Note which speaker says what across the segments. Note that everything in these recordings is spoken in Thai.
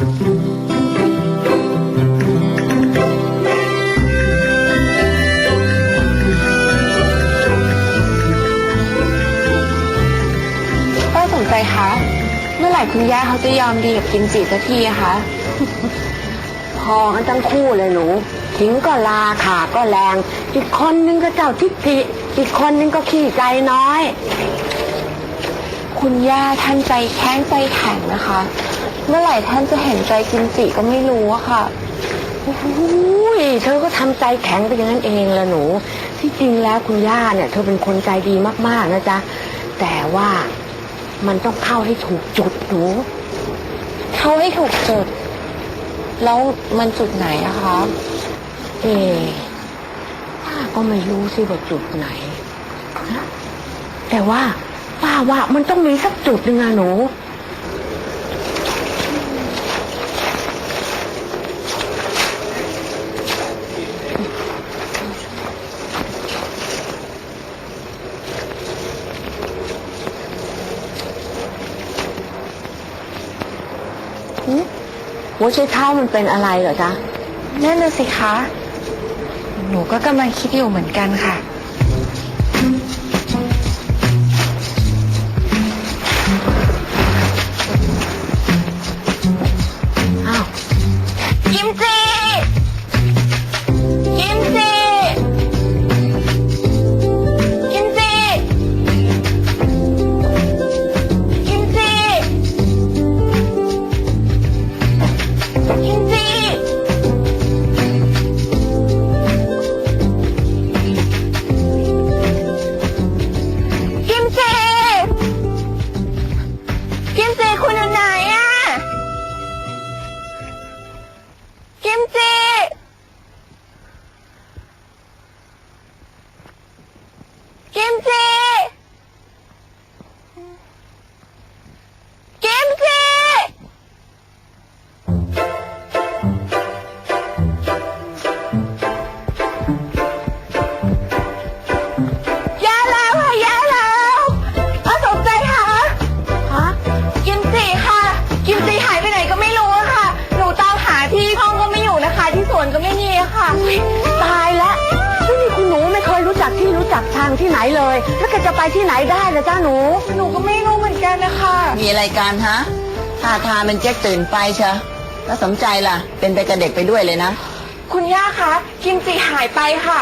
Speaker 1: ป้าสนใจคะ เมื่อไหร่คุณย่าเขาจะยอมดีกับกิมจิสักทีอะคะ
Speaker 2: พอกันทั้งคู่เลยหนูทิ้งก็ลาขาก็แรง อีกคนนึงก็เจ้าทิฏฐิอีกคนนึงก็ขี้ใจน้อย
Speaker 1: คุณย่าท่านใจแข็งใจแข็งนะคะ เมื่อไหร่ท่านจะเห็นใจกิมจิก็ไม่รู้อะค่ะ
Speaker 2: อุ้ยเธอก็ทำใจแข็งไปอย่างนั้นเองละหนู ที่จริงแล้วคุณย่าเนี่ย เธอเป็นคนใจดีมากๆนะจ๊ะ แต่ว่ามันต้องเข้าให้ถูกจุดหนู
Speaker 1: เข้าให้ถูกจุด แล้วมันจุดไหนอะคะ
Speaker 2: เอ๊ะป้าก็ไม่รู้สิว่าจุดไหนนะแต่ว่าป้าว่ามันต้องมีสักจุดหนึ่งอะหนู หัวใช้เท่ามันเป็นอะไรเหรอจ๊ะ
Speaker 1: นั่นน่ะสิคะ หนูก็กำลังคิดอยู่เหมือนกันค่ะ ไหน
Speaker 2: เลย แล้วแกจะไปที่ไหนได้ล่ะจ้าหนู
Speaker 1: หนูก็ไม่รู้เหมือนกันนะคะ
Speaker 3: มีอะไรกันฮะท่าทางเป็นเจ๊กตื่นไปเชอะแล้วสมใจล่ะ เป็นไปกับเด็กไปด้วยเลยนะ
Speaker 1: คุณย่าคะกิมจิหายไปค่ะ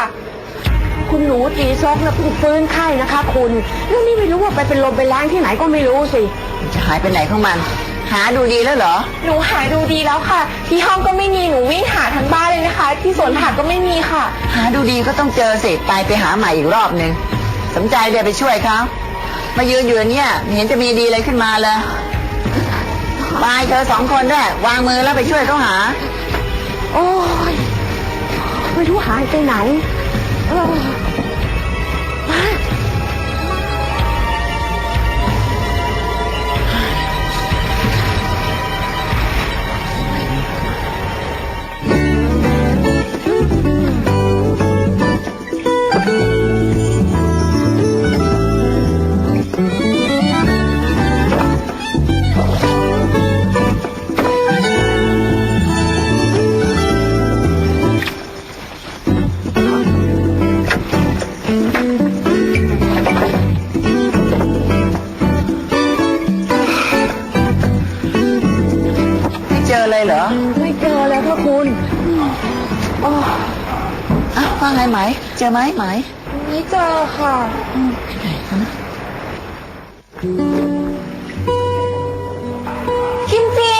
Speaker 2: คุณหนูจีซกนะเพิ่งฟื้นไข้นะคะ คุณแล้วนี่ไม่รู้ว่าไปเป็นลมไปแรงที่ไหนก็ไม่รู้สิ
Speaker 3: จะหายไปไหนของมัน หาดูดีแล้วเหรอ
Speaker 1: หนูหาดูดีแล้วค่ะ ที่ห้องก็ไม่มีหนูวิ่งหาทั้งบ้านเลยนะคะ ที่สวนผักก็ไม่มีค่ะ
Speaker 3: หาดูดีก็ต้องเจอสิไปไปหาใหม่อีกรอบหนึ่ง สมใจเดี๋ยวไปช่วยเขามายืนอยู่เนี่ยเห็นจะมีดีอะไรขึ้นมาเลยไปเธอสองคนด้วยวางมือแล้วไปช่วยเขาหา
Speaker 2: โอ้ยไม่รู้หายไปไหน เออ
Speaker 3: เจอเลยเหรอ
Speaker 2: ไม่เจอแล้วพ่อคุณโอ้
Speaker 3: อ้าวว่าไงไหม เจอไหมไหม
Speaker 1: ไม่เจอค่ะกิมจิ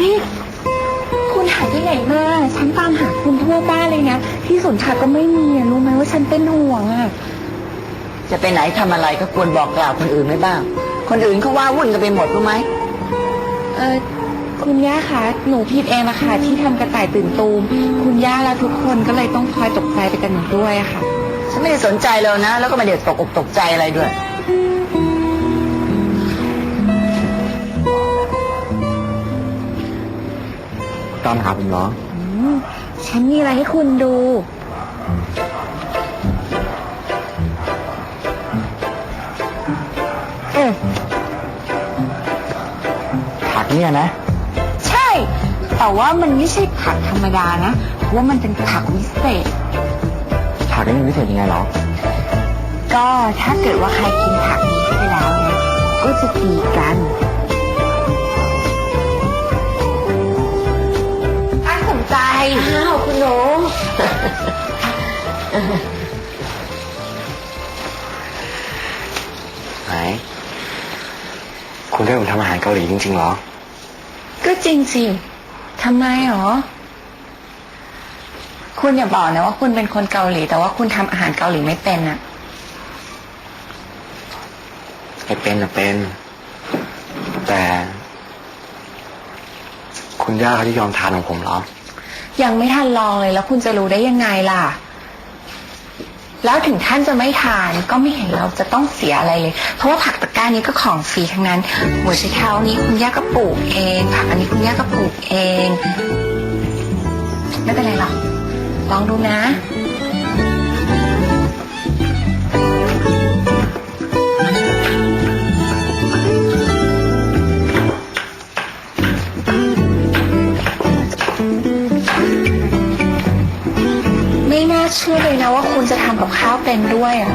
Speaker 1: นี่คุณหายไปไหนมา ฉันตามหาคุณทั่วบ้านเลยนะ ที่สวนผักก็ไม่มีอะรู้ไหมว่าฉันเป็นห่วงอะ
Speaker 3: จะไปไหนทำอะไรก็ควรบอกกล่าวคนอื่นไว้บ้าง คนอื่นเขาว่าวุ่นกันไปหมดรู้ไหม
Speaker 1: เออคุณย่าคะหนูผิดเองนะคะที่ทำกระต่ายตื่นตูม คุณย่าและทุกคนก็เลยต้องคอยตกใจไปกันหนูด้วยอะค่ะ
Speaker 3: ฉันไม่ได้สนใจเลยนะ แล้วก็ไม่ได้ตกอกตกใจอะไรด้วย
Speaker 4: ตามหาผมเหรอ
Speaker 1: ฉันมีอะไรให้คุณดู
Speaker 2: เนี่
Speaker 4: ยนะ
Speaker 1: ใช่ แต่ว่ามันไม่ใช่ผักธรรมดานะเพราะว่ามันเป็นผักวิเศษ
Speaker 4: ผักนี่มันพิเศษยังไงเหรอ
Speaker 1: ก็ถ้าเกิดว่าใครกินผักนี้ไปแล้วเนี่ยก็จะดีกันป้าสนใจ
Speaker 2: อ้าว คุณหนู
Speaker 4: ไหน คุณได้ผมทำอาหารเกาหลีจริงๆเหรอ
Speaker 1: ก็จริงสิทำไมหรอ คุณอย่าบอกนะว่าคุณเป็นคนเกาหลี แต่ว่าคุณทำอาหารเกาหลีไม่เป็นอะ
Speaker 4: ไอเป็นอะเป็น แต่ คุณย่าเขาจะยอมทานของผมเหรอ
Speaker 1: ยังไม่ทันลองเลยแล้วคุณจะรู้ได้ยังไงล่ะ แล้วถึงท่านจะไม่ทานก็ไม่เห็นเราจะต้องเสียอะไรเลย เพราะว่าผักตะกร้านี้ก็ของฟรีทั้งนั้นหัวไชเท้านี้คุณย่าก็ปลูกเอง ผักอันนี้คุณย่าก็ปลูกเอง ไม่เป็นไรหรอกลองดูนะ กับข้าวเป็นด้วยอะ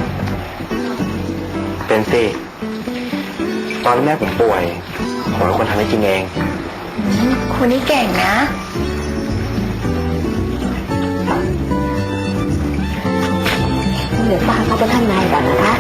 Speaker 4: เป็นสิ ตอนแม่ผมป่วยผมเป็นคนทำให้กินเอง
Speaker 1: คุณนี่เก่งนะ
Speaker 2: เดี๋ยวป้าเข้าไปข้างในก่อนนะคะ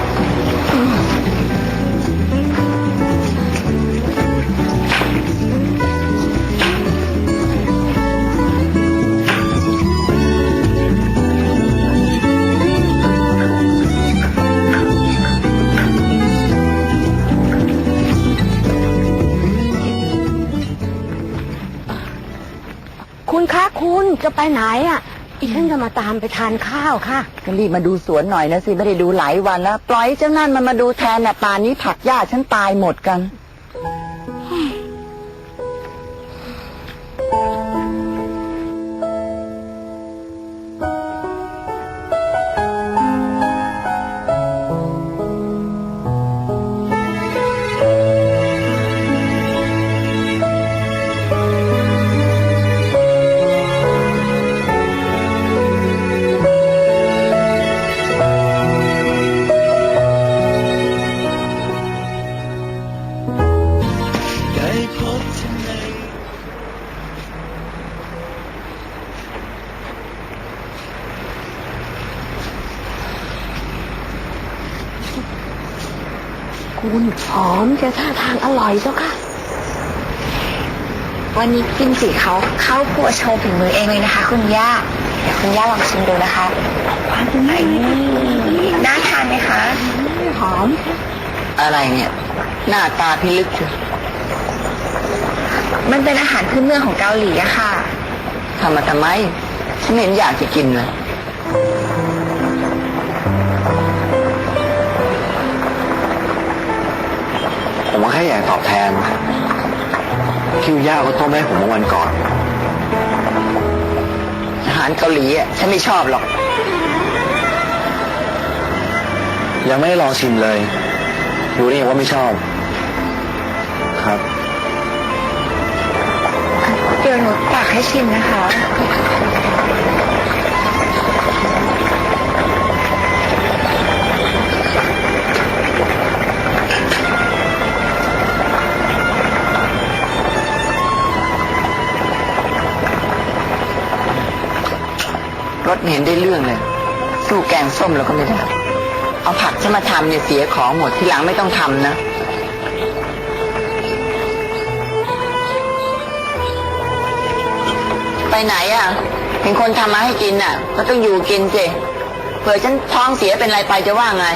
Speaker 2: จะไปไหนอะอีฉันจะมาตามไปทานข้าวค่ะ
Speaker 3: ก็รีบมาดูสวนหน่อยนะสิ ไม่ได้ดูหลายวันแล้ว ปล่อยเจ้านั่นมันมาดูแทนน่ะป่านนี้ผักหญ้าฉันตายหมดกัน
Speaker 2: คุณหอมจะท่าทางอร่อยเจ้าค่ะ
Speaker 1: วันนี้กิมจิเขาเข้าครัวโชว์ฝีมือเองเลยนะคะ คุณย่าเดี๋ยวคุณย่าลองชิมดูนะคะไอ้นี่น่าทานไหมคะ
Speaker 2: หอม
Speaker 3: อะไรเนี่ย หน้าตาพิลึกเชียว
Speaker 1: มันเป็นอาหารพื้นเมืองของเกาหลีอะค่ะ
Speaker 3: ทำมาทำไมฉันไม่เห็นอยากจะกินเลย
Speaker 4: ผมก็แค่อยากตอบแทนคุณย่าเขาต้มให้ผมเมื่อวันก่อน
Speaker 3: อาหารเกาหลีอะฉันไม่ชอบหรอก
Speaker 4: ยังไม่ได้ลองชิมเลยรู้ได้ยังว่าไม่ชอบ ครับ
Speaker 1: เดี๋ยวหนูตักให้ชิมนะคะ
Speaker 3: รสเห็นได้เรื่องเลย สู้แกงส้มเราก็ไม่ได้ เอาผักฉันมาทำเนี่ยเสียของหมดทีหลังไม่ต้องทำนะไปไหนอะเห็นคนทำมาให้กินอะ ก็ต้องอยู่กินสิเผื่อฉันท้องเสียเป็นไรไปจะว่าไง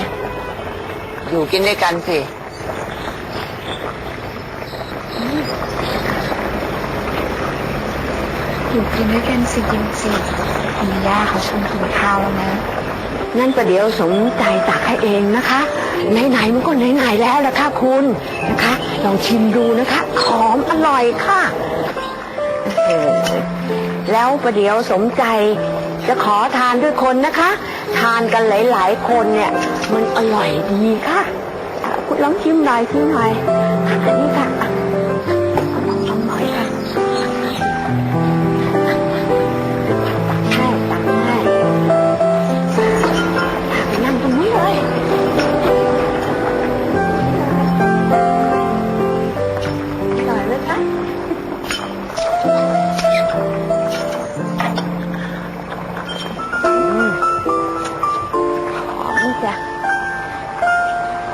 Speaker 3: อยู่กินด้วยกันสิ
Speaker 1: อยู่กินด้วยกันสิกิมจิคุณย่าเขาชวนกินข้าวแล้วนะ
Speaker 2: นั่นประเดี๋ยวสมใจตักให้เองนะคะ ไหนๆมันก็ไหนๆแล้วนะคะคุณนะคะ ลองชิมดูนะคะหอมอร่อยค่ะแล้วประเดี๋ยวสมใจจะขอทานด้วยคนนะคะ ทานกันหลาย ๆ คนเนี่ย มันอร่อยดีค่ะอะคุณลองชิมหน่อยชิมหน่อยอันนี้ค่ะ